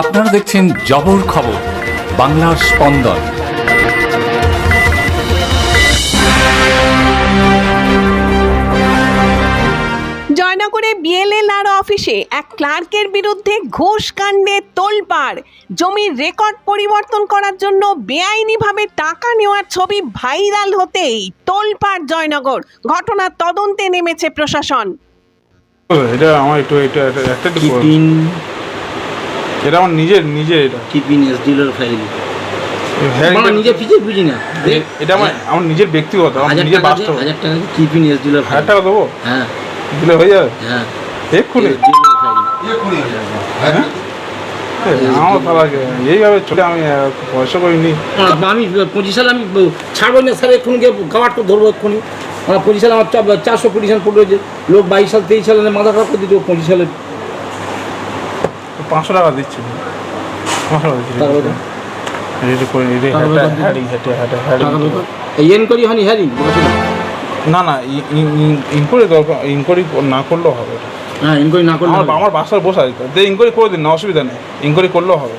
আপনারা দেখছেন জবর খবর বাংলার স্পন্দন। জয়নগরে বিএলএলআর অফিসে এক ক্লার্কের বিরুদ্ধে ঘুষ কাণ্ডে তোলপাড়। জমির রেকর্ড পরিবর্তন করার জন্য বেআইনিভাবে টাকা নেওয়ার ছবি ভাইরাল হতেই তোলপাড় জয়নগর। ঘটনার তদন্তে নেমেছে প্রশাসন। এটা আমার একটু এটা একটা এটা আমার নিজের নিজের এটা। কিপিন এস ডিলার ফাইল হ্যাঁ, আমার ফিজে বুঝি না। এটা আমার আমার নিজের ব্যক্তিগত আমার হাজার নিজের বাস্তব। হাজার টাকা দিয়ে কিপিন এস ডিলার হাজার টাকা দেবো? হ্যাঁ। দিলে হয়ে যাবে? হ্যাঁ। এক্ষুনি? হ্যাঁ আমার এইভাবে চলে আমি পয়সা করিনি আমি পঁচিশ সালে আমি ছাড়বো না স্যার এক্ষুনি গিয়ে তো ধরবো এক্ষুনি। আমার পঁচিশ সালে আমার চারশো পজিশন পড়ে রয়েছে লোক বাইশ সাল তেইশ সালে মাথা খারাপ করে দিত পঁচিশ সালে পাঁচশো টাকা দিচ্ছি। পাঁচশো টাকা হ্যারি না না ইনকোয়ারি দরকার ইনকোয়ারি না করলেও হবে হ্যাঁ ইনকোয়ারি না করলে আমার বাসার আমার বাসায় বসে আছে ইনকোয়ারি করে দিন না অসুবিধা নেই। ইনকোয়ারি করলেও হবে।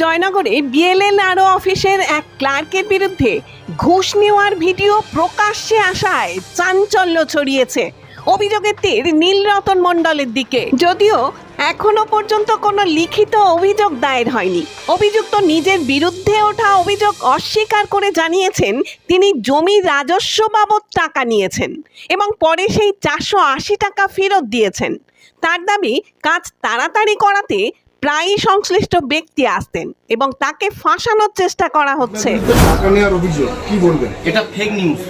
জয়নগরে বিএলএলআরও অফিসের এক ক্লার্কের বিরুদ্ধে ঘুষ নেওয়ার ভিডিও প্রকাশ্যে আসায় চাঞ্চল্য ছড়িয়েছে। অভিযোগের তীর নীলরতন মণ্ডলের দিকে। যদিও এখনও পর্যন্ত কোনো লিখিত অভিযোগ দায়ের হয়নি। অভিযুক্ত নিজের বিরুদ্ধে ওঠা অভিযোগ অস্বীকার করে জানিয়েছেন তিনি জমি রাজস্ব বাবদ টাকা নিয়েছেন এবং পরে সেই চারশো আশি টাকা ফেরত দিয়েছেন। তার দাবি, কাজ তাড়াতাড়ি করাতে প্রায়ই সংশ্লিষ্ট ব্যক্তি আসতেন এবং তাকে ফাঁসানোর চেষ্টা করা হচ্ছে। টাকা নেওয়ার অভিযোগ কি বলবেন? এটা ফেক নিউজ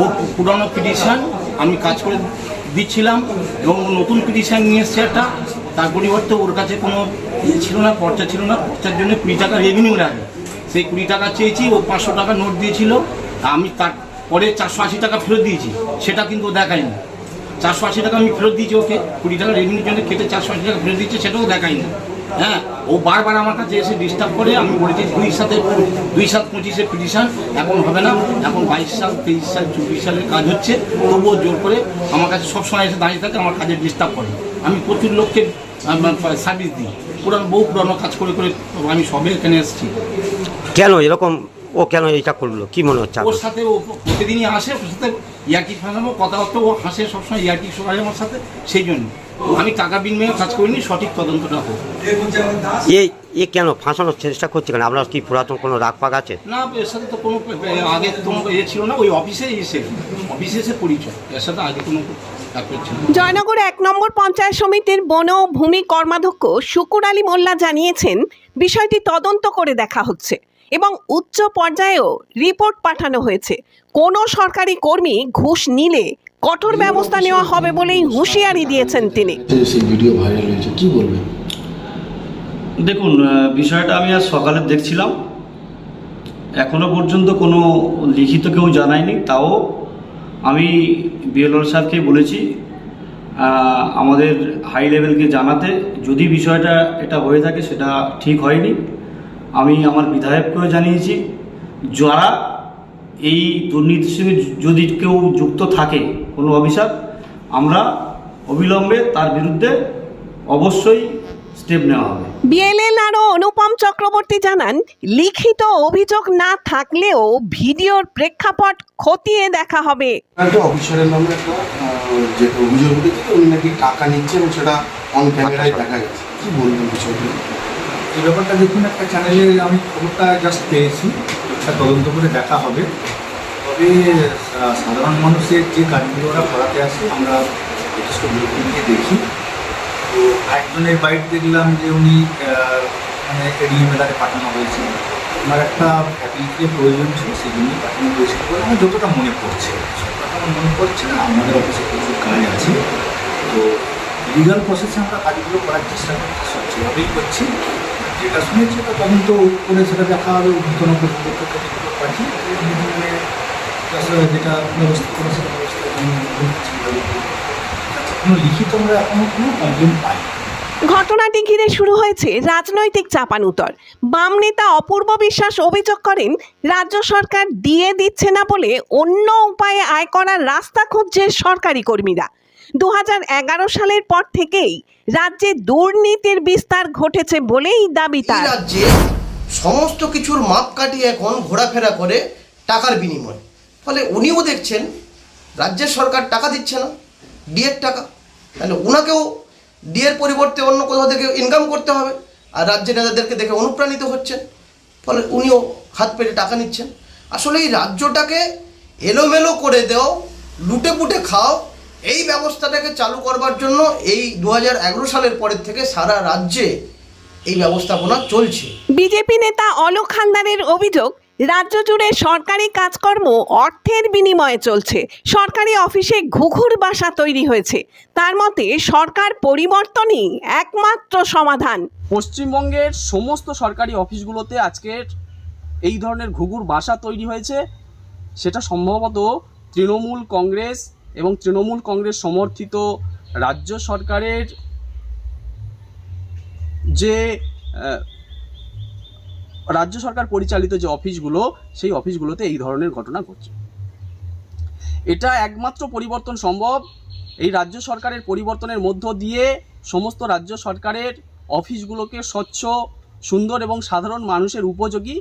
ও পুরানো পিটিশন আমি কাজ করে দিচ্ছিলাম এবং ও নতুন পিটিশন নিয়ে এসছে একটা। তার পরিবর্তে ওর কাছে কোনো ইয়ে ছিল না খরচা ছিল না। খরচার জন্য কুড়ি টাকা রেভিনিউ লাগে সেই কুড়ি টাকা চেয়েছি ও পাঁচশো টাকা নোট দিয়েছিল। আমি তার পরে চারশো আশি টাকা ফেরত দিয়েছি। সেটা কিন্তু দেখায়নি। চারশো আশি টাকা আমি ফেরত দিয়েছি ওকে কুড়ি টাকা রেভিনিউর জন্য কেটে চারশো আশি টাকা ফেরত দিচ্ছে সেটাও দেখায়নি। হ্যাঁ ও বারবার আমার কাছে এসে ডিস্টার্ব করে আমি বলেছি দুই সাথে দুই সাত পঁচিশে পিটিশন এখন হবে না এখন বাইশ সাল তেইশ সাল চব্বিশ সালের কাজ হচ্ছে তবুও জোর করে আমার কাছে সবসময় এসে দাঁড়িয়ে থাকে আমার কাজে ডিস্টার্ব করে। আমি প্রচুর লোককে সার্ভিস দিই। পুরানো বহু পুরানো কাজ করে করে আমি সবে এখানে এসেছি। কেন এরকম ও কেন এটা করল? কি মনে হচ্ছে ওর সাথে ও প্রতিদিনই আসে ওর সাথে ইয়ার্কি ফাঁসানো কথাবার্তা ও হাসে সবসময় ইয়ার্কি শোনায় আমার সাথে সেই জন্য। আমি টাকা বিনিময়ে কাজ করিনি সঠিক তদন্তটা হোক। এ এ কেন ফাঁসানোর চেষ্টা করছে কেন? আপনার কি পুরাতন কোনো রাগ পাক আছে? না এর সাথে তো কোনো আগে কোনো ইয়ে ছিল না ওই অফিসে এসে অফিসে এসে পরিচয়। এর সাথে আগে কোনো। জয়নগর এক নম্বর পঞ্চায়েত সমিতির বন ও ভূমি কর্মাধ্যক্ষ শুকুর আলী মোল্লা জানিয়েছেন বিষয়টি তদন্ত করে দেখা হচ্ছে। এবং উচ্চ পর্যায়েও রিপোর্ট পাঠানো হয়েছে। কোনো সরকারি কর্মী ঘুষ নিলে কঠোর ব্যবস্থা নেওয়া হবে বলেই হুঁশিয়ারি দিয়েছেন তিনি। ভিডিও ভাইরাল হয়েছে কি বলবেন? দেখুন বিষয়টা আমি আজ সকালে দেখছিলাম। এখনও পর্যন্ত কোনো লিখিত কেউ জানায়নি তাও আমি বিএলওর সাহেবকে বলেছি আমাদের হাই লেভেলকে জানাতে। যদি বিষয়টা এটা হয়ে থাকে সেটা ঠিক হয়নি। আমি আমার বিধায়ককেও জানিয়েছি যারা এই দুর্নীতির সঙ্গে যদি কেউ যুক্ত থাকে কোনো অভিশাপ আমরা অবিলম্বে তার বিরুদ্ধে অবশ্যই স্টেপ নেওয়া হবে। বিএলএলআরও অনুপম চক্রবর্তী জানান লিখিত অভিযোগ না থাকলেও ভিডিওর প্রেক্ষাপট খতিয়ে দেখা হবে। একটা অফিসারের নামে একটা যে অভিযোগ উঠেছে উনি নাকি টাকা নিচ্ছে এবং সেটা অন ক্যামেরায় দেখা গেছে। কি বলবেন বিষয়টা? এই ব্যাপারটা দেখুন, একটা চ্যানেলে আমি খবরটা জাস্ট পেয়েছি। একটা তদন্ত করে দেখা হবে। তবে সাধারণ মানুষের যে কাজগুলো ওরা করাতে আসে, আমরা যথেষ্ট বিরক্তি নিয়ে দেখি। তো একজনের বাইক দেখলাম যে উনি মানে এডিএম মেলারে পাঠানো হয়েছে। আমার একটা ফ্যামিলিকে প্রয়োজন ছিল, সেই জন্যই পাঠানো হয়েছিল বলে আমার যতটা মনে পড়ছে, সব কথা আমার মনে পড়ছে না, আমাদের অফিসে প্রচুর কাজ আছে। তো লিগাল প্রসেসে আমরা কাজগুলো করার চেষ্টা করছি, সব সেভাবেই করছি। যেটা শুনেছি সেটা তদন্ত করে সেটা দেখা হবে দেখতে পাচ্ছি যেটা ব্যবস্থা পাই ঘটনাটি ঘিরে শুরু হয়েছে রাজনৈতিক চাপানুতর। বাম নেতা অপূর্ব বিশ্বাস অভিযোগ করেন, রাজ্য সরকার দিয়ে দিচ্ছে না বলে অন্য উপায়ে আয় করার রাস্তা খুঁজছে সরকারি কর্মীরা। দু হাজার এগারো সালের পর থেকেই রাজ্যে দুর্নীতির বিস্তার ঘটেছে বলেই দাবি তার। রাজ্যে সমস্ত কিছুর মাপকাঠি এখন ঘোরাফেরা করে টাকার বিনিময়। ফলে উনিও দেখছেন রাজ্যের সরকার টাকা দিচ্ছে না ডিএর টাকা। তাহলে ওনাকেও ডিএর পরিবর্তে অন্য কোথাও থেকে ইনকাম করতে হবে আর রাজ্যের নেতাদেরকে দেখে অনুপ্রাণিত হচ্ছেন। ফলে উনিও হাত পেতে টাকা নিচ্ছেন। আসলে এই রাজ্যটাকে এলোমেলো করে দেও লুটে পুটে খাও এই ব্যবস্থাটাকে চালু করবার জন্য এই দু হাজার এগারো সালের পরের থেকে সারা রাজ্যে এই ব্যবস্থাপনা চলছে। বিজেপি নেতা অলোক খান্দারের অভিযোগ রাজ্য জুড়ে সরকারি কাজকর্ম অর্থের বিনিময়ে চলছে। সরকারি অফিসে ঘুঘুর বাসা তৈরি হয়েছে। তার মতে সরকার পরিবর্তনই একমাত্র সমাধান। পশ্চিমবঙ্গের সমস্ত সরকারি অফিসগুলোতে আজকের এই ধরনের ঘুঘুর বাসা তৈরি হয়েছে। সেটা সম্ভবত তৃণমূল কংগ্রেস এবং তৃণমূল কংগ্রেস সমর্থিত রাজ্য সরকারের যে রাজ্য সরকার পরিচালিত যে অফিসগুলো, সেই অফিসগুলোতে এই ধরনের ঘটনা ঘটছে। এটা একমাত্র পরিবর্তন সম্ভব। এই রাজ্য সরকারের পরিবর্তনের মধ্য দিয়ে সমস্ত রাজ্য সরকারের অফিসগুলোকে স্বচ্ছ, সুন্দর এবং সাধারণ মানুষের উপযোগী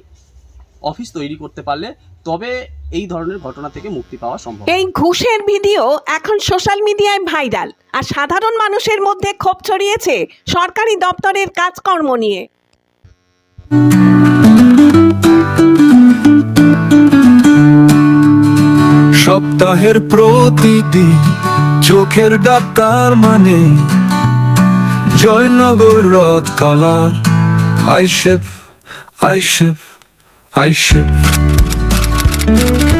অফিস তৈরি করতে পারলে তবে এই ধরনের ঘটনা থেকে মুক্তি পাওয়া সম্ভব এই ঘুষের ভিডিও এখন সোশ্যাল মিডিয়ায় ভাইরাল আর সাধারণ মানুষের মধ্যে ক্ষোভ ছড়িয়েছে সরকারি দপ্তরের কাজকর্ম নিয়ে। সপ্তাহের প্রতিদিন চোখের ডাক্তার মানে জয়নগর রথ কলার। আইসেফ আইসেফ আইসেফ Thank you.